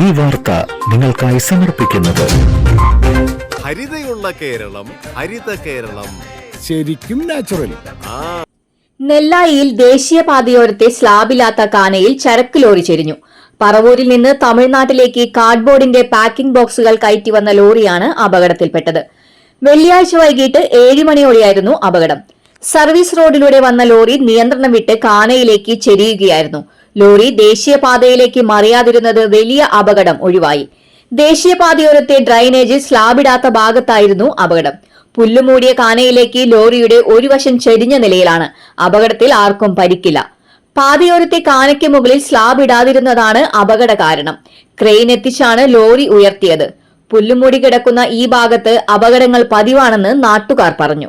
ഈ വാർത്ത നിങ്ങൾക്കായി സമർപ്പിക്കുന്നത്. ഹരിതയുള്ള കേരളം ഹരിത കേരളം. ശരിക്കും നാച്ചുറൽ നെല്ലായിയിൽ ദേശീയപാതയോരത്തെ സ്ലാബില്ലാത്ത കാനയിൽ ചരക്ക് ലോറി ചെരിഞ്ഞു. പറവൂരിൽ നിന്ന് തമിഴ്നാട്ടിലേക്ക് കാർഡ്ബോർഡിന്റെ പാക്കിംഗ് ബോക്സുകൾ കയറ്റി വന്ന ലോറിയാണ് അപകടത്തിൽപ്പെട്ടത്. വെള്ളിയാഴ്ച വൈകിട്ട് ഏഴ് മണിയോടെയായിരുന്നു അപകടം. സർവീസ് റോഡിലൂടെ വന്ന ലോറി നിയന്ത്രണം വിട്ട് കാനയിലേക്ക് ചെരിയുകയായിരുന്നു. ലോറി ദേശീയപാതയിലേക്ക് മറിയാതിരുന്നത് വലിയ അപകടം ഒഴിവായി. ദേശീയപാതയോരത്തെ ഡ്രൈനേജ് സ്ലാബിടാത്ത ഭാഗത്തായിരുന്നു അപകടം. പുല്ലുമൂടിയ കാനയിലേക്ക് ലോറിയുടെ ഒരു വശം ചെരിഞ്ഞ നിലയിലാണ്. അപകടത്തിൽ ആർക്കും പരിക്കില്ല. പാതയോരത്തെ കാനയ്ക്ക് മുകളിൽ സ്ലാബ് ഇടാതിരുന്നതാണ് അപകട കാരണം. ക്രെയിൻ എത്തിച്ചാണ് ലോറി ഉയർത്തിയത്. പുല്ലുമൂടി കിടക്കുന്ന ഈ ഭാഗത്ത് അപകടങ്ങൾ പതിവാണെന്ന് നാട്ടുകാർ പറഞ്ഞു.